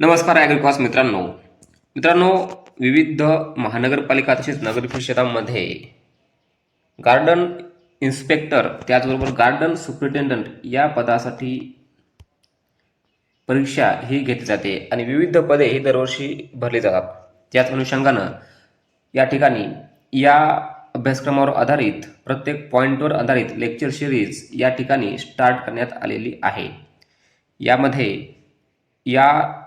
नमस्कार ॲग्रिकॉस मित्रांनो. मित्रांनो विविध महानगरपालिका तसेच नगर परिषदांमध्ये गार्डन इन्स्पेक्टर त्याचबरोबर गार्डन सुपरिटेंडंट या पदासाठी परीक्षा ही घेतली जाते आणि विविध पदे ही दरवर्षी भरली जातात. त्याच अनुषंगानं या ठिकाणी या अभ्यासक्रमावर आधारित प्रत्येक पॉईंटवर आधारित लेक्चर सिरीज या ठिकाणी स्टार्ट करण्यात आलेली आहे. यामध्ये या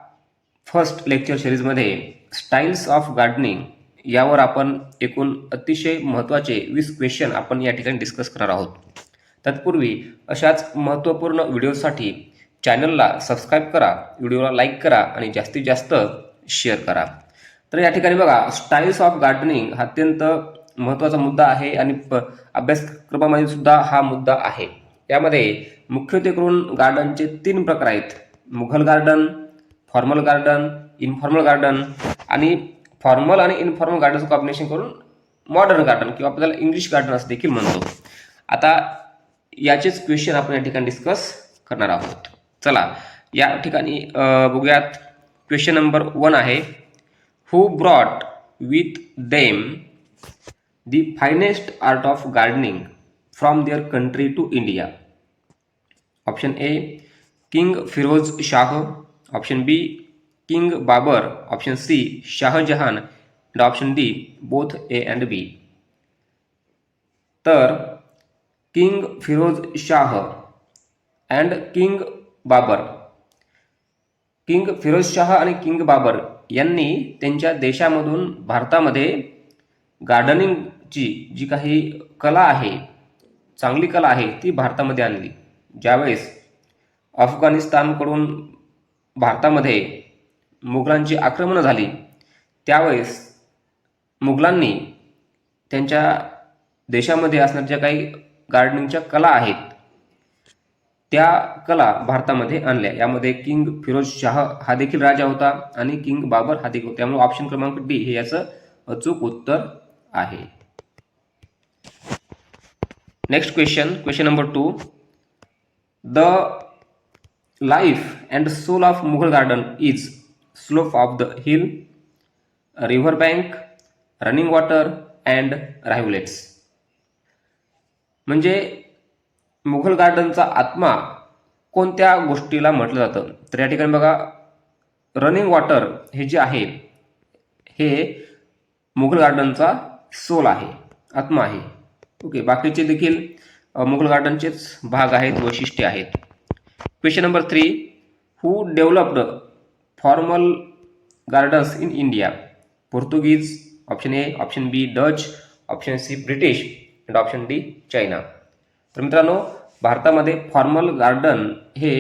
फर्स्ट लेक्चर सिरीजमध्ये स्टाईल्स ऑफ गार्डनिंग यावर आपण एकूण अतिशय महत्त्वाचे वीस क्वेश्चन आपण या ठिकाणी डिस्कस करणार आहोत. तत्पूर्वी अशाच महत्त्वपूर्ण व्हिडिओसाठी चॅनलला सबस्क्राईब करा व्हिडिओला लाईक करा आणि जास्तीत जास्त शेअर करा. तर या ठिकाणी बघा स्टाईल्स ऑफ गार्डनिंग हा अत्यंत महत्त्वाचा मुद्दा आहे आणि प अभ्यासक्रमामध्ये सुद्धा हा मुद्दा आहे. यामध्ये मुख्यत्वे करून गार्डनचे तीन प्रकार आहेत. Mughal garden formal garden informal garden आणि फॉर्मल आणि इनफॉर्मल गार्डनचं कॉम्बिनेशन करून मॉडर्न गार्डन किंवा आपल्याला इंग्लिश गार्डन असं देखील म्हणतो. आता याचेच क्वेश्चन आपण या ठिकाणी डिस्कस करणार आहोत. चला या ठिकाणी बघूयात. क्वेश्चन नंबर वन आहे who brought with them the finest art of gardening from their country to India option A king Firoz Shah option B king Babar. Option C Shahjahan. And option D both A and B. तर king Firoz Shah and king Babar. King Firoz Shah आणि king Babar यांनी त्यांच्या देशामधून भारतामध्ये गार्डनिंगची जी काही कला आहे चांगली कला आहे ती भारतामध्ये आणली. ज्यावेळेस अफगाणिस्तानकडून भारतामध्ये मुघलांची आक्रमणं झाली. त्यावेळेस मुघलांनी त्यांच्या देशामध्ये असणाऱ्या ज्या काही गार्डनिंगच्या कला आहेत त्या कला भारतामध्ये आणल्या. यामध्ये किंग फिरोज शाह हा देखील राजा होता आणि किंग बाबर हा देखील त्यामुळे ऑप्शन क्रमांक डी हे याचं अचूक उत्तर आहे. Next question question number two the life and soul of Mughal garden is slope of the hill river bank running water and rivulets म्हणजे मुघल गार्डनचा आत्मा कोणत्या गोष्टीला म्हटलं जातं? तर या ठिकाणी बघा रनिंग वॉटर हे जे आहे हे मुघल गार्डनचा सोल आहे आत्मा आहे. ओके बाकीचे देखील मुघल गार्डनचेच भाग आहेत वैशिष्ट्ये आहेत. Question number three who developed formal gardens in India Portuguese option A option B Dutch option C British and option D China तर मित्रांनो भारतामध्ये फॉर्मल गार्डन हे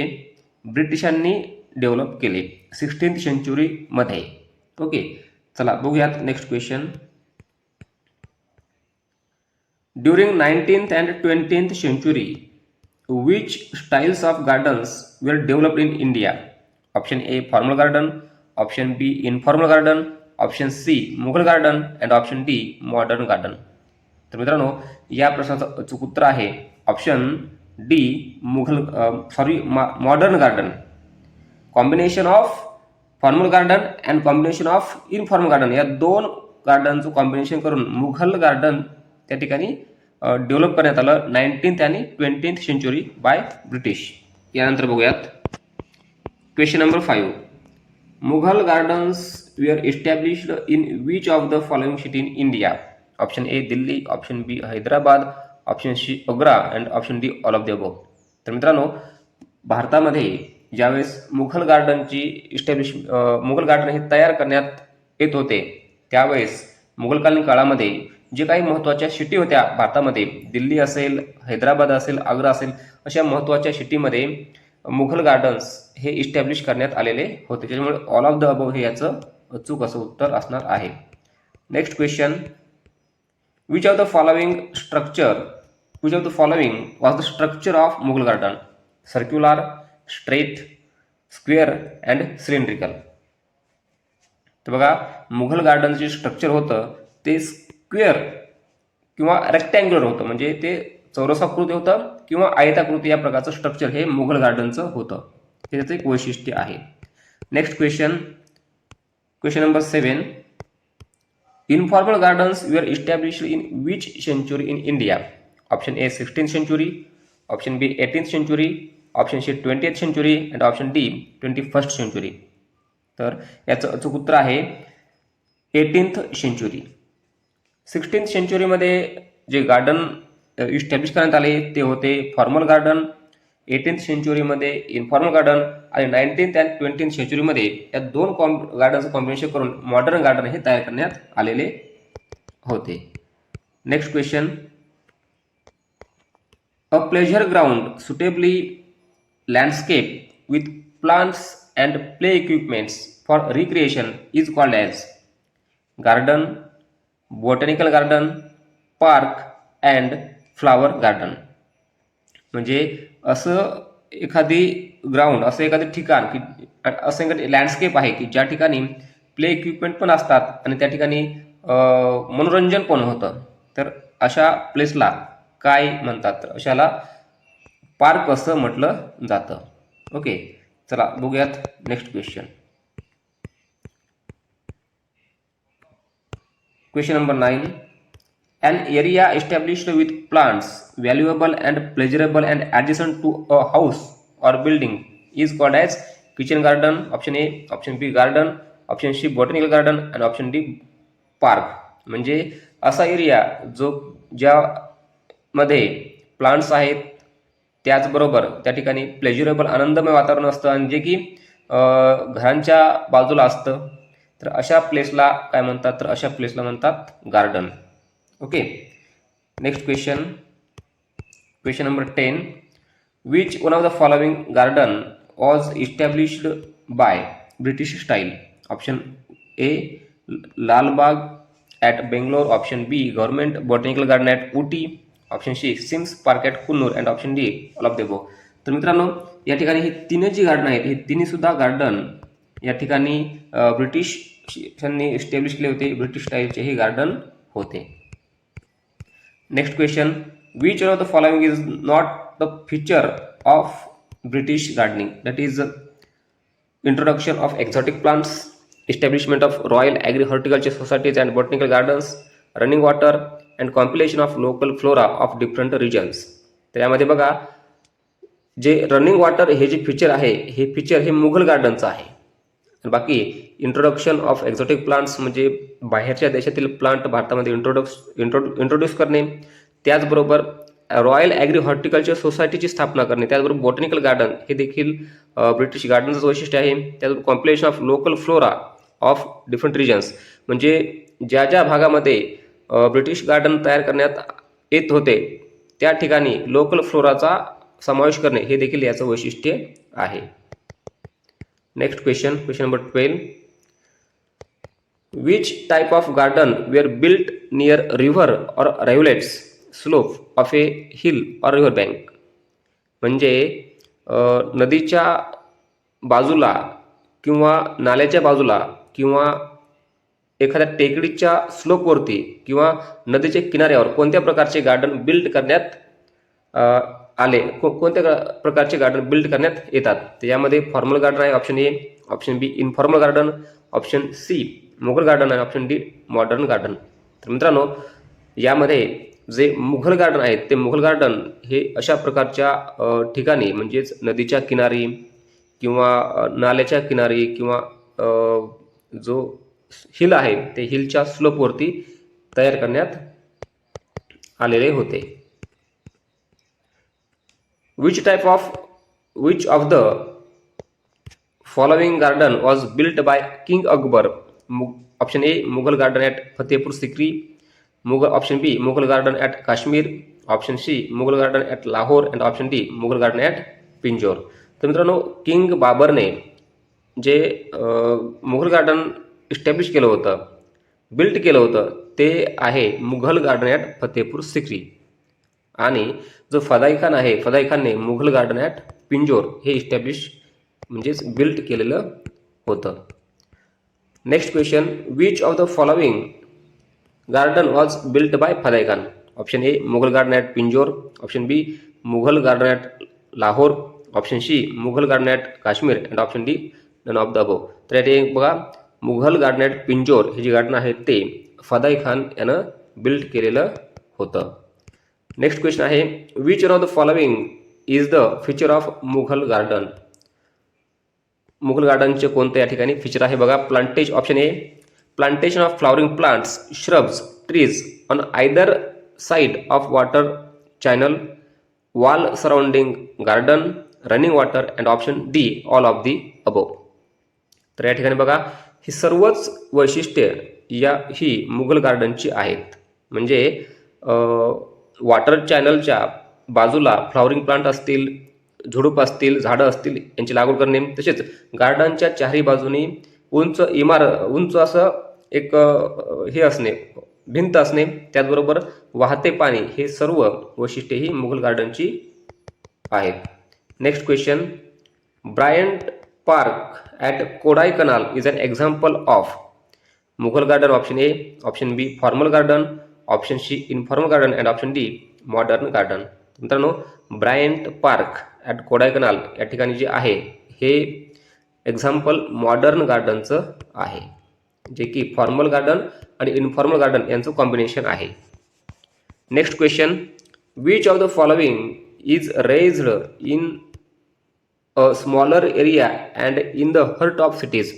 ब्रिटिशांनी डेव्हलप केले सिक्स्टीन सेंचुरीमध्ये ओके चला बघूयात next question during nineteenth and twentieth century which styles of gardens were developed in India option A formal garden option B informal garden option C Mughal garden and option D modern garden तर मित्रांनो या प्रश्नाचं अचूक उत्तर आहे option D Mughal sorry modern garden combination of formal garden and combination of informal garden या दोन गार्डनचं combination करून मुघल गार्डन त्या ठिकाणी डेव्हलप करण्यात आलं नाईन्टीन्थ आणि ट्वेंटीन्थ सेंचुरी बाय ब्रिटिश यानंतर बघूयात. Question number five Mughal gardens we are established in which of the following city in India option A Delhi option B Hyderabad option C Agra and option D all of the above तर मित्रांनो भारतामध्ये ज्यावेळेस मुघल गार्डनची establish Mughal garden हे तयार करण्यात येत होते त्यावेळेस मुघलकालीन काळामध्ये जे काही महत्त्वाच्या सिटी होत्या भारतामध्ये दिल्ली असेल हैदराबाद असेल आग्रा असेल अशा महत्त्वाच्या सिटीमध्ये मुघल गार्डन्स हे इस्टॅब्लिश करण्यात आलेले होते. त्याच्यामुळे ऑल ऑफ द अबव हे याचं अचूक असं उत्तर असणार आहे. Next question which of the following structure which of the following was the structure of Mughal garden circular straight square and cylindrical तर बघा मुघल गार्डनचे जे स्ट्रक्चर होतं ते स्क्वेअर किंवा रेक्टँग्युलर होतं. म्हणजे ते चौरसाकृती होतं किंवा आयताकृती या प्रकारचं स्ट्रक्चर हे मुघल गार्डनचं होतं. हे त्याचं एक वैशिष्ट्य आहे. Next question question number seven informal gardens we are establish in which century in India option A sixteen century option B eighteen century option C twentieth century and option D twenty first century तर याचं अचूक उत्तर आहे eighteenth century sixteenth सेंचुरीमध्ये जे garden establish करण्यात आले ते होते फॉर्मल गार्डन एटीन्थ सेंचुरीमध्ये इन्फॉर्मल गार्डन आणि नाईन्टीन्थ अँड ट्वेंटीन्थ सेंचुरीमध्ये या दोन कॉम गार्डनचं कॉम्बिनेशन करून मॉडर्न गार्डन हे तयार करण्यात आलेले होते. Next question a pleasure ground suitably landscape with plants and play equipments for recreation is called as garden botanical garden park and flower garden म्हणजे असं एखादी ग्राउंड असं एखादं ठिकाण की असं एखादं लँडस्केप आहे की ज्या ठिकाणी प्ले इक्विपमेंट पण असतात आणि त्या ठिकाणी मनोरंजन पण होतं. तर अशा प्लेसला काय म्हणतात? तर अशाला पार्क असं म्हटलं जातं. ओके चला बघूयात next question question number nine an area established with plants valuable and pleasurable and adjacent to a house or building is called as kitchen garden option A option B garden option C botanical garden and option D park म्हणजे असा area जो ज्यामध्ये plants आहेत त्याचबरोबर त्या ठिकाणी pleasurable आनंदमय वातावरण असतं. आणि जे की घरांच्या बाजूला असतं. तर अशा प्लेसला काय म्हणतात? तर अशा प्लेसला म्हणतात garden okay next question question number ten which one of the following garden was established by British style option A Lalbagh at Bangalore option B government botanical garden at Ooty option C Sims park at Coonoor and option D all of the above तर मित्रांनो या ठिकाणी ही तीन जी garden आहेत हे तिन्हीसुद्धा garden या ठिकाणी British त्यांनी एस्टॅब्लिश केले होते ब्रिटिश टाईपचे हे गार्डन होते. Next question which of the following is not the feature of British gardening that is introduction of exotic plants establishment of royal agri horticulture societies and botanical gardens running water and compilation of local flora of different regions तर यामध्ये बघा जे running water हे जे feature आहे हे feature हे मुघल गार्डनचं आहे. बाकी इंट्रोडक्शन ऑफ एक्झॉटिक प्लांट्स म्हणजे बाहेरच्या देशातील प्लांट भारतामध्ये इंट्रोडक्स इंट्रो इंट्रोड्यूस करणे त्याचबरोबर रॉयल ॲग्री हॉर्टिकल्चर सोसायटीची स्थापना करणे त्याचबरोबर बॉटनिकल गार्डन हे देखील ब्रिटिश गार्डनचं वैशिष्ट्य आहे. त्याचबरोबर compilation of local flora of different regions म्हणजे ज्या ज्या भागामध्ये ब्रिटिश गार्डन तयार करण्यात येत होते त्या ठिकाणी लोकल फ्लोराचा समावेश करणे हे देखील याचं वैशिष्ट्य आहे. Next question question number twelve which type of garden were built near river or rivulets slope of a hill or river bank म्हणजे नदीच्या बाजूला किंवा नाल्याच्या बाजूला किंवा एखाद्या टेकडीच्या स्लोपवरती किंवा नदीच्या किनाऱ्यावर कोणत्या प्रकारचे गार्डन बिल्ड करण्यात आले. को कोणत्या प्रकारचे गार्डन बिल्ड करण्यात येतात? तर यामध्ये फॉर्मल गार्डन आहे option A option B informal garden option C Mughal garden आणि ऑप्शन डी मॉडर्न गार्डन तर मित्रांनो यामध्ये जे मुघल गार्डन आहेत ते मुघल गार्डन हे अशा प्रकारच्या ठिकाणी म्हणजेच नदीच्या किनारी किंवा नाल्याच्या किनारी किंवा जो हिल आहे ते हिलच्या स्लोपवरती तयार करण्यात आलेले होते. Which type of which of the following garden was built by king Akbar option A Mughal garden at Fatehpur Sikri Mughal option B Mughal garden at Kashmir option C Mughal garden at Lahore and option D Mughal garden at Pinjore तर मित्रांनो king बाबरने जे Mughal garden establish केलं होतं built केलं होतं ते आहे Mughal garden at Fatehpur Sikri आणि जो फदाई खान आहे फदाई खानने मुघल गार्डन ॲट पिंजोर हे इस्टॅब्लिश म्हणजेच बिल्ट केलेलं होतं. Next question which of the following garden was built by Fadai Khan? Option A Mughal garden at Pinjore. Option B Mughal garden at Lahore. Option C Mughal garden at Kashmir. And option D none of the above तर या ठिकाणी बघा Mughal garden at Pinjore हे जे garden आहे ते फदाई खान यानं build केलेलं होतं. नेक्स्ट क्वेश्चन आहे which of the following is the feature of Mughal garden Mughal गार्डनचे कोणते या ठिकाणी फीचर आहे बघा. प्लांटेज option A plantation of flowering plants shrubs trees on either side of water channel wall surrounding garden running water and option D all of the above तर या ठिकाणी बघा ही सर्वच वैशिष्ट्ये या ही मुघल गार्डनची आहेत. म्हणजे वॉटर चॅनलच्या बाजूला फ्लॉवरिंग प्लांट असतील झुडूप असतील झाडं असतील यांची लागवड करणे. तसेच गार्डनच्या चारही बाजूनी उंच इमार उंच असं एक हे असणे भिंत असणे. त्याचबरोबर वाहते पाणी हे सर्व वैशिष्ट्ये ही मुघल गार्डनची आहेत. Next question Bryant park at Kodai Kanal is an example of Mughal garden option A option B formal garden option C informal garden and option D modern garden मित्रांनो ब्रायंट पार्क ॲट कोडायकनाल या ठिकाणी जे आहे हे example modern गार्डनचं आहे. जे की formal garden आणि इन्फॉर्मल गार्डन यांचं कॉम्बिनेशन आहे. Next question which of the following is raised in a smaller area and in the heart of cities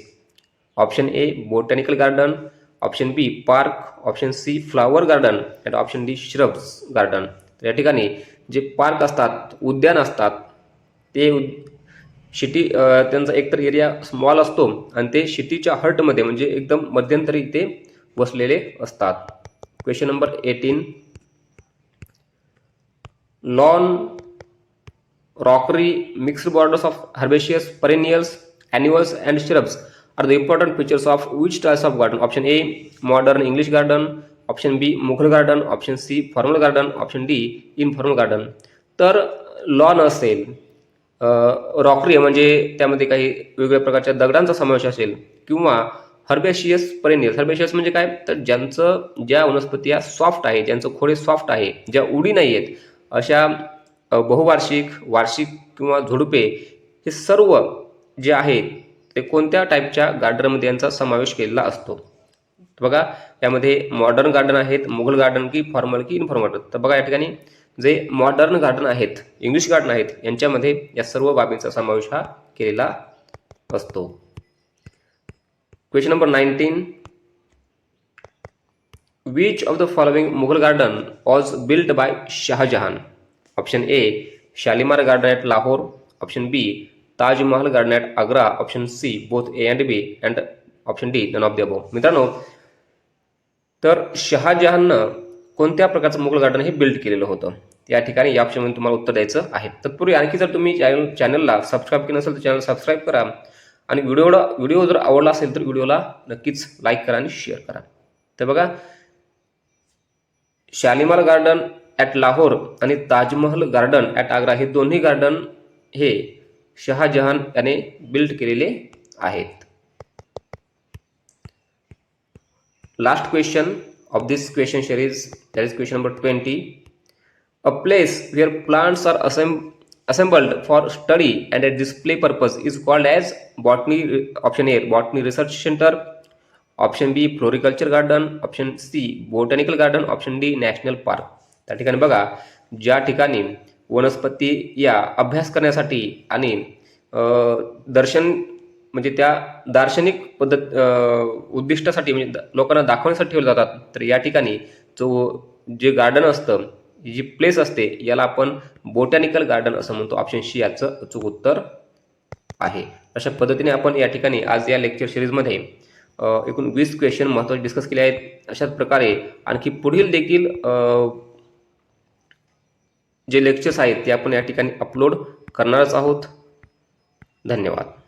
option A botanical garden option B park. Option C flower garden. And option D shrubs garden. तर या ठिकाणी जे park असतात उद्यान असतात ते शिटी त्यांचा एकतर एरिया स्मॉल असतो आणि ते शिटीच्या हर्टमध्ये म्हणजे एकदम मध्यंतरी ते वसलेले असतात. Question number eighteen lawn rockery mixed borders of herbaceous perennials annuals, and shrubs are the important features of which styles of garden? Option A, modern English garden. Option B, Mughal garden. Option C, formal garden. Option D, informal garden. तर lawn असेल rockery म्हणजे त्यामध्ये काही वेगवेगळ्या प्रकारच्या दगडांचा समावेश असेल किंवा हर्बेशियस परेनियस हर्बेशियस म्हणजे काय तर ज्यांचं ज्या वनस्पती या सॉफ्ट आहे ज्यांचं खोडे सॉफ्ट आहे ज्या उडी नाही आहेत अशा बहुवार्षिक वार्षिक किंवा झुडुपे हे सर्व जे आहेत ते कोणत्या टाईपच्या गार्डनमध्ये यांचा समावेश केलेला असतो? बघा यामध्ये मॉडर्न गार्डन आहेत मुघल गार्डन की फॉर्मल की इनफॉर्मल गार्डन तर बघा या ठिकाणी जे मॉडर्न गार्डन आहेत इंग्लिश गार्डन आहेत यांच्यामध्ये या सर्व बाबींचा समावेश हा केलेला असतो. Question number nineteen which of the following Mughal garden was built by Shah Jahan option A Shalimar garden at Lahore option B Taj Mahal garden at Agra option C both A and B and option D none of the above मित्रांनो तर शहाजहाननं कोणत्या प्रकारचं Mughal garden हे build केलेलं होतं? या ठिकाणी या ऑप्शनमध्ये तुम्हाला उत्तर द्यायचं आहे. तत्पूर्वी आणखी जर तुम्ही चॅनल चॅनलला सबस्क्राईब केलं नसेल तर चॅनल सबस्क्राईब करा. आणि व्हिडिओला व्हिडिओ जर आवडला असेल तर व्हिडिओला नक्कीच लाईक करा आणि शेअर करा. तर बघा शालिमार गार्डन ॲट लाहोर आणि ताजमहल गार्डन ॲट आग्रा हे दोन्ही गार्डन हे शहाजहान याने बिल्ड केलेले आहेत. Last question of this question series that is question number twenty a place where plants are असेम assembled for study and at display purpose is called as botany option A botany research centre option B floriculture garden option C botanical garden option D national park त्या ठिकाणी बघा ज्या ठिकाणी वनस्पती या अभ्यास करण्यासाठी आणि दर्शन म्हणजे त्या दार्शनिक पद्धत उद्दिष्टासाठी म्हणजे लोकांना दाखवण्यासाठी ठेवले जातात. तर या ठिकाणी जो जे गार्डन असतं जी प्लेस असते याला आपण बोटॅनिकल गार्डन असं म्हणतो. ऑप्शन सी याचं अचूक उत्तर आहे. अशा पद्धतीने आपण या ठिकाणी आज या लेक्चर सिरीजमध्ये एकूण वीस क्वेश्चन महत्त्वाचे डिस्कस केले आहेत. अशाच प्रकारे आणखी पुढील देखील जे लेक्चर्स आहेत ते आपण या ठिकाणी अपलोड करणारच आहोत. धन्यवाद.